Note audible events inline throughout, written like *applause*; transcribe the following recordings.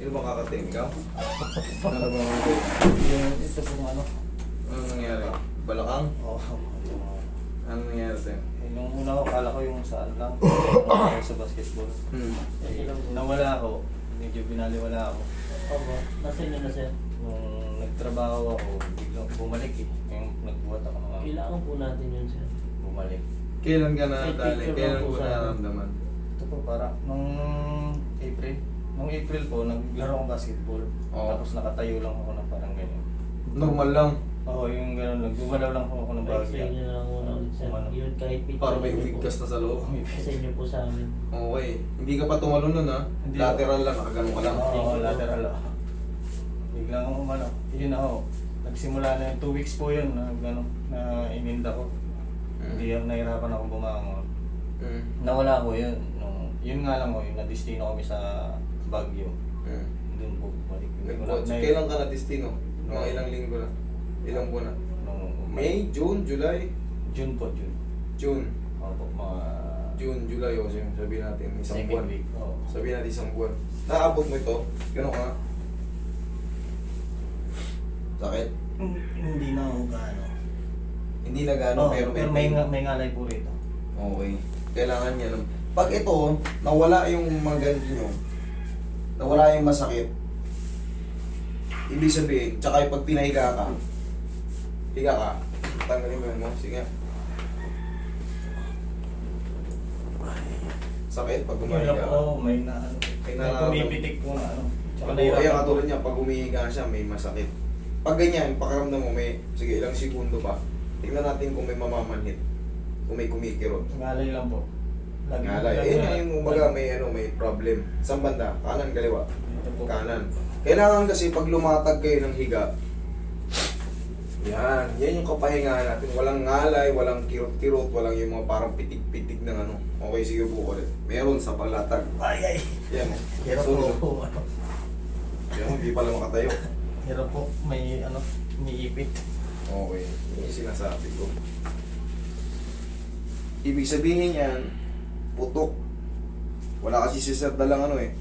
Sino ba kakating? Ikaw? *laughs* Ano ba mga Yung ito pong ano. Ano nangyari? Balakang? Oh, yung, Ano nangyari sa'yo? yung una ko, kala ko yung saan lang. yung *coughs* sa basketball. Hmm. Eh, nawala ako. Medyo binaliwala ako. Opo. Nasa inyo na sir? Nung nagtrabaho ako, biglang bumalik eh. Yung nagbuhat ako ng Kailangan po natin yun sir. bumalik. Kailan ka na May dali? picture Kailan po mo sa akin. nararamdaman? Ito po para nung April. Nung April po, naglaro akong basketball. Oo. Tapos nakatayo lang ako ng parang ganyan. Normal lang. Oo, yung gano'n. Nagumalaw lang ako ng Kahit sa bagay. inyo na lang muna ulit sir. Yun kahit picture. Para may lang po. umigkas na sa loob. Sa inyo po sa amin. Okay. Hindi ka pa tumalon nun ha? Hindi. Lateral lang, nakagano ka lang. Oo, lateral ako. Biglang ako umano. Yun ako. Nagsimula na yung 2 weeks po yun na gano'n na ininda ko. Mm. Hindi ako nahirapan ako bumangon. Hmm. Nawala ko yun. Nung, yun nga lang ko, yung nadistino kami sa Baguio. Hmm. Doon po ko Nag-coach. na- Kailan ka na destino? Mga ilang linggo na? Ilang buwan na? Nung May, June, July? June po, June. June. Opo, mga June, July o June. Sabihin natin isang second buwan. week. Oo. Sabihin natin isang buwan. Naabot mo ito. Gano'n ka. Sakit. Hindi na ako gaano. Hindi na gano'n Oo, pero may, pero may, nga- may ngalay po rito. Okay. Kailangan niya. Pag ito, nawala yung mga ganito nyo, nawala yung masakit, ibig sabihin, tsaka yung pag pinahiga ka, higa ka, tanggalin mo yun mo, sige. Sakit pag gumahiga ka. Oo, may na ano. May nararamdaman. pumipitik po na ano. Tsaka Pag nahirapan kaya katulad niya, pag umihiga siya, may masakit. Pag ganyan, pakiramdam mo, may, sige, ilang segundo pa. Tingnan natin kung may mamamanhit. Kung may kumikirot. Ngalay lang po. Lagi- Eh, yun yung umaga may ano, may problem. Saan banda? Kanan, kaliwa? Kanan. Kailangan kasi pag lumatag kayo ng higa, yan, yan yung kapahingahan natin. Walang ngalay, walang kirot-kirot, walang yung mga parang pitik-pitik ng ano. Okay, sige po ulit. Meron sa palatag. Ay, ay. Yan. Hirap Sunod. po. Ano. Yan, hindi pala makatayo. Hirap po. May ano, niipit. Okay, yun yung sinasabi ko. Ibig sabihin yan, putok. Wala kasi si Sir dalang ano eh.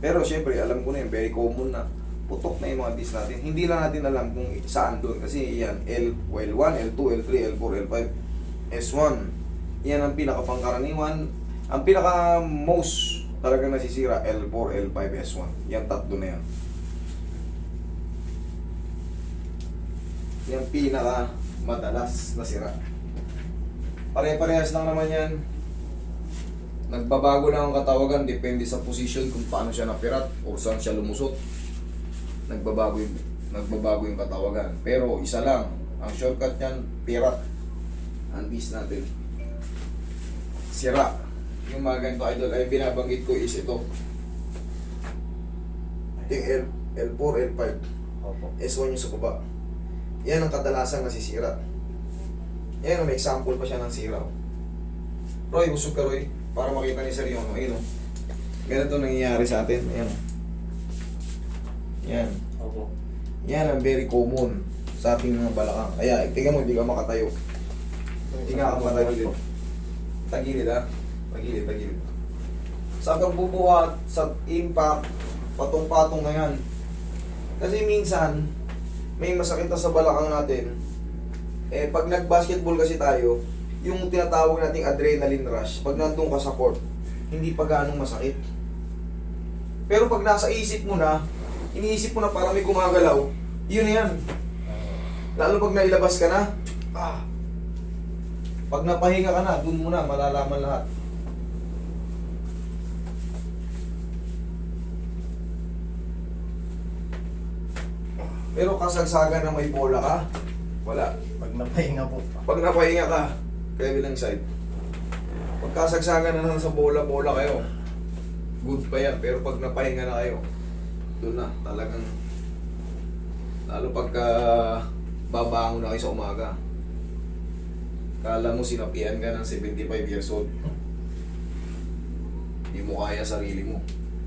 Pero syempre, alam ko na yun, very common na. Putok na yung mga disc natin. Hindi lang natin alam kung saan doon. Kasi yan, L, L1, L2, L3, L4, L5, S1. Yan ang pinakapangkaraniwan. Ang pinaka most talaga nasisira, L4, L5, S1. Yan tatlo na yan. Yan pinaka madalas na sira. Pare-parehas lang naman yan. Nagbabago lang ang katawagan depende sa position kung paano siya napirat o saan siya lumusot. Nagbabago yung nagbabago yung katawagan. Pero isa lang, ang shortcut niyan, pirat. Antis natin. Sira. Yung mga ganito idol ay binabanggit ko is ito. Yung L, L4, L5. Opo. S1 yung sa baba. Yan ang kadalasan nasisira. Yan, may example pa siya ng sira. Roy, usog ka Roy. Para makita ni Sir yung ano. Ayun o. Ganito nangyayari sa atin. Ayan o. Yan. Opo. Yan ang very common sa ating mga balakang. Kaya, tingnan mo, hindi ka makatayo. Hindi ka matagilid. Tagilid ha? Tagilid, tagilid. Sa pagbubuhat, sa impact, patong-patong na yan. Kasi minsan, may masakit na sa balakang natin. Eh, pag nag-basketball kasi tayo, yung tinatawag nating adrenaline rush, pag nandun ka sa court, hindi pa ganong masakit. Pero pag nasa isip mo na, iniisip mo na parang may gumagalaw, yun na yan. Lalo pag nailabas ka na, ah, pag napahinga ka na, dun mo na, malalaman lahat. Pero kasagsagan na may bola ka, wala. Pag napahinga po. Pag napahinga ka, kabilang side. Pag kasagsagan na lang sa bola-bola kayo, good pa yan. Pero pag napahinga na kayo, doon na, talagang, lalo pagka babangon na kayo sa umaga, kala mo sinapian ka ng 75 years old. Hindi mo kaya sarili mo.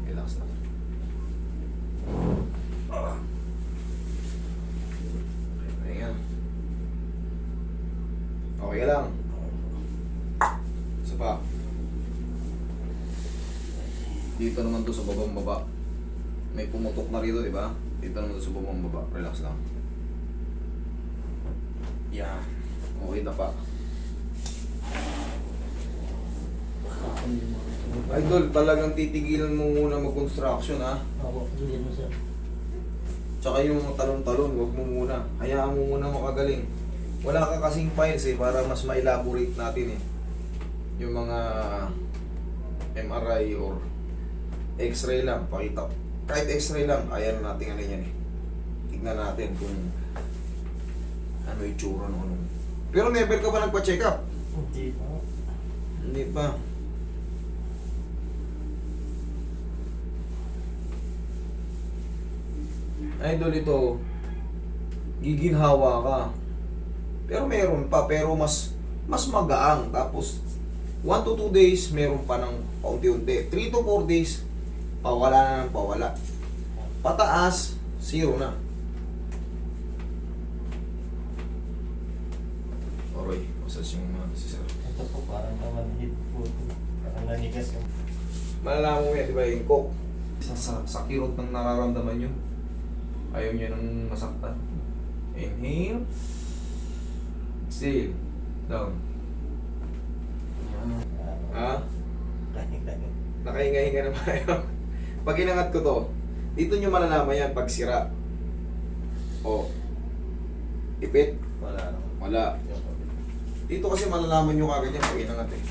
Relax na. Okay ka lang. Isa pa. Dito naman to sa babang baba. may pumutok na rito, di ba? Dito naman sa bumang baba. Relax lang. Yan. Okay na pa. Idol, talagang titigilan mo muna mag-construction ha. Ako, hindi mo sir. Tsaka yung mga talon-talon, wag mo muna. Hayaan mo muna makagaling. Wala ka kasing files eh, para mas ma-elaborate natin eh. Yung mga MRI or X-ray lang, pakita. Kahit X-ray lang, ayan natin ano yan eh. Tignan natin kung ano yung tsura ng ano. Pero never ka ba nagpa-check up? Hindi pa. Hindi pa. Idol ito, giginhawa ka. Pero meron pa, pero mas mas magaang. Tapos, 1 to 2 days, meron pa ng paunti-unti. 3 to 4 days, pawala na ng pawala. Pataas, zero na. Oroy, massage yung mga si sir. Ito po parang naman hit po. Parang nanigas yung malalaman mo yan, di ba, yung coke. Sa, sa, sa kirot ng nararamdaman nyo. Ayaw niya nang masaktan. Inhale. Exhale. Down. Ha? Nakahinga-hinga naman kayo. Pag inangat ko to, dito nyo malalaman yan pag sira. O. Ipit. Wala. Wala. Dito kasi malalaman nyo kagad yan pag inangat eh.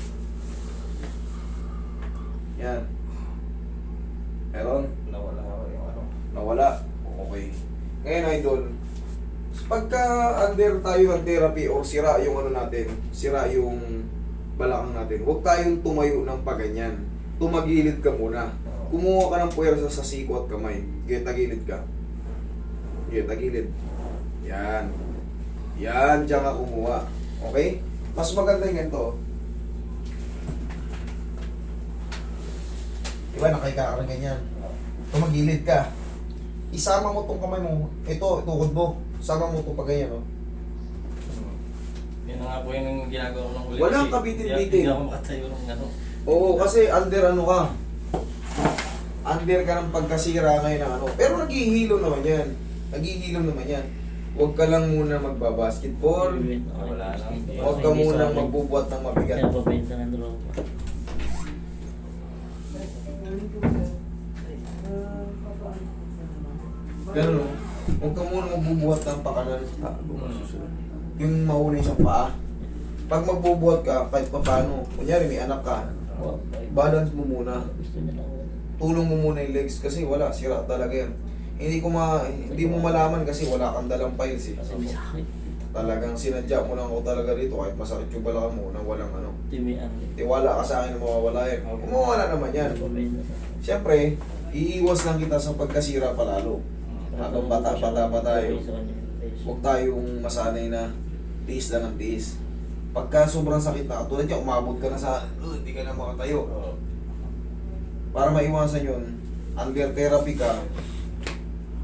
Yan. Meron. Nawala ano. Nawala. Okay. Ngayon, idol, pagka under tayo ng therapy or sira yung ano natin, sira yung balakang natin, huwag tayong tumayo ng paganyan. Tumagilid ka muna. Kumuha ka ng puwersa sa siko at kamay. Kaya tagilid ka. Kaya tagilid. Yan. Yan, diyan ka kumuha. Okay? Mas maganda yung ganito. Diba, nakaika ka rin ganyan. Tumagilid ka. Isama mo tong kamay mo. Ito, tukod mo. Sama mo to pag ganyan, oh. Yan na nga po yung ginagawa ko ng huli. Walang kabitin-bitin. Hindi ako makatayo ng ano. Oo, kasi under ano ka. Under ka ng pagkasira ngayon ng ano. Pero naghihilo naman yan. Naghihilo naman yan. Huwag ka lang muna magbabasketball. Wala lang. Huwag ka muna magbubuhat ng mabigat. Kaya pabenta ng droga. Ganun, oh. Huwag ka muna magbubuhat ng pakanan. Yung mauna isang paa. Pag magbubuhat ka, kahit pa paano, kunyari may anak ka, balance mo muna. Gusto nila ako. Tulong mo muna yung legs kasi wala, sira talaga yan. Hindi ko ma, hindi mo malaman kasi wala kang dalang files eh. Kasi may sakit. Talagang sinadya mo lang ako talaga rito kahit masakit yung balakang mo nang walang ano. Timi ang Tiwala ka sa akin na mawawala yan. Mawawala naman yan. sa Siyempre, iiwas lang kita sa pagkasira palalo. Habang bata-bata pa tayo, huwag tayong masanay na tiis lang ang tiis. Pagka sobrang sakit na, tulad niya, umabot ka na sa, "Uh, hindi ka na makatayo. Para maiwasan yun, under therapy ka,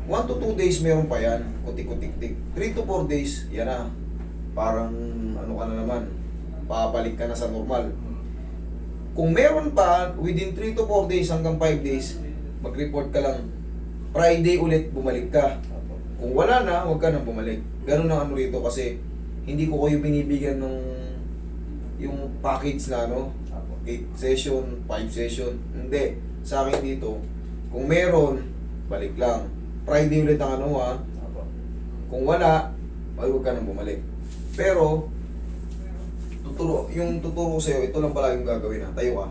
1 to 2 days meron pa yan, kutik-kutik-tik. 3 to 4 days, yan na. Parang ano ka na naman, papalik ka na sa normal. Kung meron pa, within 3 to 4 days hanggang 5 days, mag-report ka lang. Friday ulit, bumalik ka. Kung wala na, huwag ka nang bumalik. Ganun ang ano rito kasi hindi ko kayo binibigyan ng yung package na ano, 8 session, 5 session. Hindi. Sa akin dito, kung meron, balik lang. Friday ulit ang ano ha. Apo. Kung wala, ay huwag ka nang bumalik. Pero, tuturo, yung tuturo ko sa'yo, ito lang pala yung gagawin ha. Tayo ka.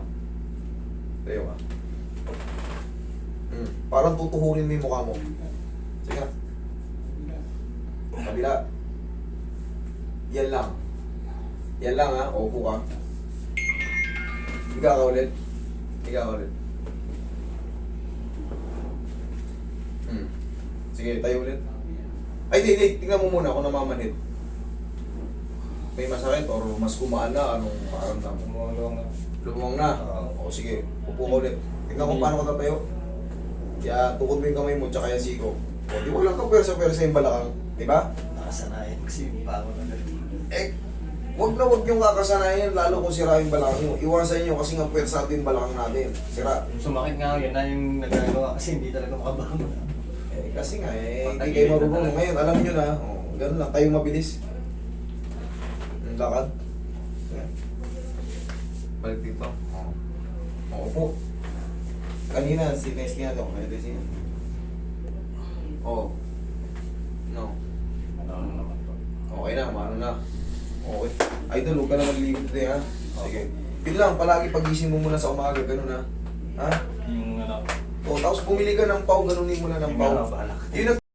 Tayo ka. Hmm. Parang tutuhurin mo yung mukha mo. Sige. Kabila. Yan lang. Yan lang ha. Opo ka. Higa ka ulit. Higa ka ulit. Hmm. Sige, tayo ulit. Ay, di, di. Tingnan mo muna kung namamanhid. May masakit or mas kumaan na, anong pakiramdam mo? Tumulong na. Lumang na. O sige, upo ka ulit. Tingnan ko paano ka tatayo. Kaya tukod mo yung kamay mo, tsaka yung siko. O, di wala ka pwersa-pwersa yung balakang. Di ba? Nakasanayan kasi yung bago na. Eh, Wag na wag yung kakasanayan, lalo kung sira yung balakang mo. Iwasan nyo kasi nga pwede sa atin yung balakang natin. Sira. Yung sumakit nga, yun na yung nagagawa kasi hindi talaga makabangon. Eh, kasi nga, eh, hindi kayo marunong. Ngayon, alam nyo na, oh, ganun lang, tayo mabilis. Ang lakad. Yan. Balik dito. Oh. Oh, upo. Kanina, sinest niya to. Kaya siya. Oh. No. Ano naman to. Okay na, mano na. Okay. Idol, huwag ka na maglilibot eh, ha? Sige. Yun lang, palagi pagising mo muna sa umaga, ganun ha? Ha? Yung ano, O, tapos bumili ka ng pau, ganunin mo na ng yung pau. ano, balak. Yun ang